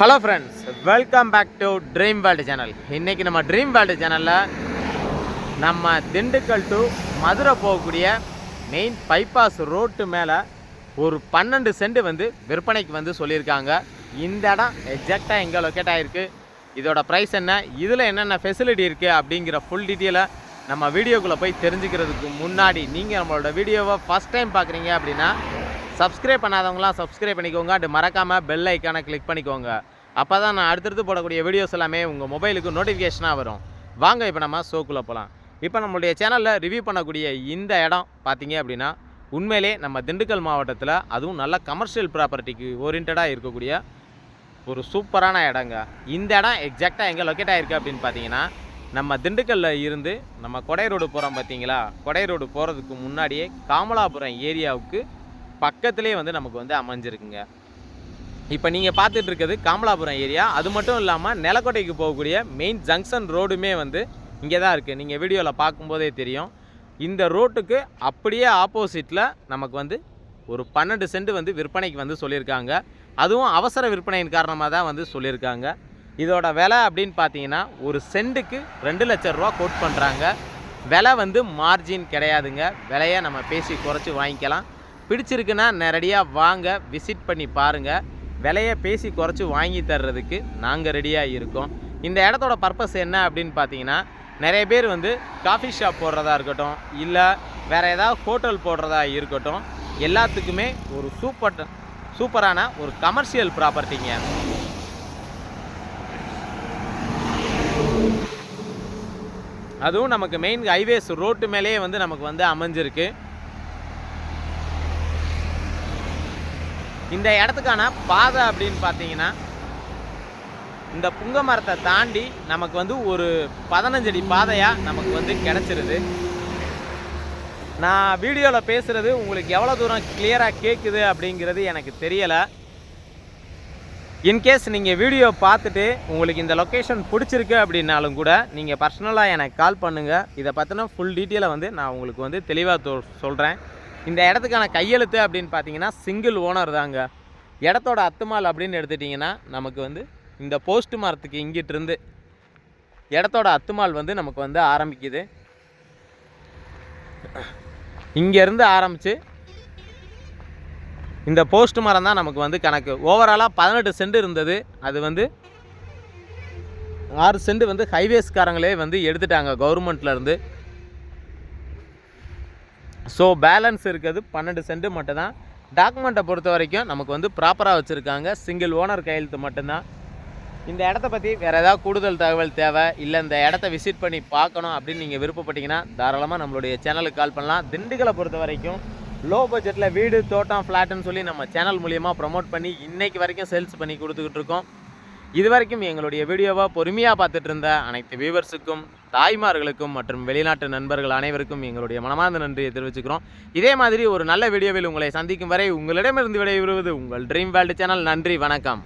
Hello friends welcome back to dream world channel இன்றைக்கி நம்ம dream world சேனலில் நம்ம திண்டுக்கல் டு மதுரை போகக்கூடிய மெயின் பைபாஸ் ரோட்டு மேலே ஒரு பன்னெண்டு சென்ட் வந்து விற்பனைக்கு வந்து சொல்லியிருக்காங்க. இந்த இடம் எக்ஸாக்டாக எங்கே லொக்கேட் ஆகிருக்கு இதோட ப்ரைஸ் என்ன? இதில் என்னென்ன ஃபெசிலிட்டி இருக்குது அப்படிங்கிற ஃபுல் டீட்டெயிலை நம்ம வீடியோக்குள்ளே போய் தெரிஞ்சுக்கிறதுக்கு முன்னாடி நீங்கள் நம்மளோட வீடியோவை ஃபஸ்ட் டைம் பார்க்குறீங்க அப்படின்னா சப்ஸ்கிரைப் பண்ணாதவங்களாம் சப்ஸ்கிரைப் பண்ணிக்கோங்க. அது மறக்காமல் பெல் ஐக்கானை கிளிக் பண்ணிக்கோங்க. அப்போ தான் நான் அடுத்தடுத்து போடக்கூடிய வீடியோஸ் எல்லாமே உங்கள் மொபைலுக்கு நோட்டிஃபிகேஷனாக வரும். வாங்க இப்போ நம்ம ஷோக்குள்ளே போகலாம் இப்போ நம்மளுடைய சேனலில் ரிவ்யூ பண்ணக்கூடிய இந்த இடம் பார்த்தீங்க அப்படின்னா உண்மையிலே நம்ம திண்டுக்கல் மாவட்டத்தில் அதுவும் நல்ல கமர்ஷியல் ப்ராப்பர்ட்டிக்கு ஓரியன்டாக இருக்கக்கூடிய ஒரு சூப்பரான இடங்க. இந்த இடம் எக்ஸாக்டாக எங்கே லொக்கேட் ஆகிருக்கு அப்படின்னு பார்த்தீங்கன்னா நம்ம திண்டுக்கல்லில் இருந்து நம்ம கொடை ரோடு போகிறோம் பார்த்தீங்களா கொடை ரோடு போகிறதுக்கு முன்னாடியே காமலாபுரம் ஏரியாவுக்கு பக்கத்துலேயே வந்து நமக்கு வந்து அமைஞ்சிருக்குங்க. இப்போ நீங்கள் பார்த்துட்டு இருக்கிறது காமலாபுரம் ஏரியா. அது மட்டும் இல்லாமல் நிலக்கோட்டைக்கு போகக்கூடிய மெயின் ஜங்ஷன் ரோடுமே வந்து இங்கே தான் இருக்குது நீங்கள் வீடியோவில் பார்க்கும்போதே தெரியும். இந்த ரோட்டுக்கு அப்படியே ஆப்போசிட்டில் நமக்கு வந்து ஒரு பன்னெண்டு சென்ட் வந்து விற்பனைக்கு வந்து சொல்லியிருக்காங்க. அதுவும் அவசர விற்பனையின் காரணமாக தான் வந்து சொல்லியிருக்காங்க. இதோட விலை அப்படின்னு பார்த்தீங்கன்னா ஒரு சென்ட்டுக்கு ரெண்டு லட்ச ரூபா கோட் பண்ணுறாங்க விலை வந்து மார்ஜின் கிடையாதுங்க. விலையை நம்ம பேசி குறைச்சி வாங்கிக்கலாம். பிடிச்சிருக்குன்னா நேரடியாக வாங்க விசிட் பண்ணி பாருங்கள் விலையை பேசி குறைச்சி வாங்கி தர்றதுக்கு நாங்கள் ரெடியாக இருக்கோம். இந்த இடத்தோட பர்பஸ் என்ன அப்படின்னு பார்த்தீங்கன்னா நிறைய பேர் வந்து காஃபி ஷாப் போடுறதா இருக்கட்டும் இல்லை வேறு ஏதாவது ஹோட்டல் போடுறதா இருக்கட்டும் எல்லாத்துக்குமே ஒரு சூப்பர் சூப்பரான ஒரு கமர்ஷியல் ப்ராப்பர்ட்டிங்க அதுவும் நமக்கு மெயின் ஹைவேஸ் ரோட்டு மேலேயே வந்து நமக்கு வந்து அமைஞ்சிருக்கு. இந்த இடத்துக்கான பாதை அப்படின்னு பார்த்தீங்கன்னா இந்த புங்க மரத்தை தாண்டி நமக்கு வந்து ஒரு பதினஞ்சடி பாதையாக நமக்கு வந்து கிடச்சிருது. நான் வீடியோவில் பேசுகிறது உங்களுக்கு எவ்வளோ தூரம் கிளியராக கேட்குது அப்படிங்கிறது எனக்கு தெரியலை. இன்கேஸ் நீங்கள் வீடியோ பார்த்துட்டு உங்களுக்கு இந்த லொக்கேஷன் பிடிச்சிருக்கு அப்படின்னாலும் கூட நீங்கள் பர்சனலாக எனக்கு கால் பண்ணுங்கள் இதை பற்றின ஃபுல் டீட்டெயிலை வந்து நான் உங்களுக்கு வந்து தெளிவாக சொல்கிறேன் இந்த இடத்துக்கான கையெழுத்து அப்படின்னு பார்த்தீங்கன்னா சிங்கிள் ஓனர் தாங்க. இடத்தோட அத்துமால் அப்படின்னு எடுத்துட்டிங்கன்னா நமக்கு வந்து இந்த போஸ்ட் மரத்துக்கு இங்கிட்டு இருந்து இடத்தோட அத்துமால் வந்து நமக்கு வந்து ஆரம்பிக்குது. இங்கேருந்து ஆரம்பித்து இந்த போஸ்ட் மரம் தான் நமக்கு வந்து கணக்கு. ஓவராலாக பதினெட்டு சென்ட் இருந்தது. அது வந்து ஆறு சென்ட் வந்து ஹைவேஸ்காரங்களே வந்து எடுத்துட்டாங்க கவர்மெண்ட்லேருந்து ஸோ பேலன்ஸ் இருக்கிறது பன்னெண்டு சென்ட் மட்டும்தான். டாக்குமெண்ட்டை பொறுத்த வரைக்கும் நமக்கு வந்து ப்ராப்பராக வச்சுருக்காங்க. சிங்கிள் ஓனர் கையெழுத்து மட்டும்தான். இந்த இடத்த பற்றி வேறு ஏதாவது கூடுதல் தகவல் தேவை? இல்லை இந்த இடத்த விசிட் பண்ணி பார்க்கணும் அப்படின்னு நீங்கள் விருப்பப்பட்டீங்கன்னா தாராளமாக நம்மளுடைய சேனலுக்கு கால் பண்ணலாம். திண்டுக்கலை பொறுத்த வரைக்கும் லோ பட்ஜெட்டில் வீடு தோட்டம் ஃப்ளாட்டுன்னு சொல்லி நம்ம சேனல் மூலியமாக ப்ரொமோட் பண்ணி இன்றைக்கு வரைக்கும் சேல்ஸ் பண்ணி கொடுத்துக்கிட்டு இருக்கோம். இதுவரைக்கும் எங்களுடைய வீடியோவை பொறுமையாக பார்த்துட்டு இருந்த அனைத்து வியூவர்ஸுக்கும் தாய்மார்களுக்கும் மற்றும் வெளிநாட்டு நண்பர்கள் அனைவருக்கும் எங்களுடைய மனமார்ந்த நன்றியை தெரிவிச்சுக்கிறோம். இதே மாதிரி ஒரு நல்ல வீடியோவில் உங்களை சந்திக்கும் வரை உங்களிடமிருந்து விடைபெறுவது உங்கள் ட்ரீம் வேர்ல்டு சேனல் நன்றி வணக்கம்.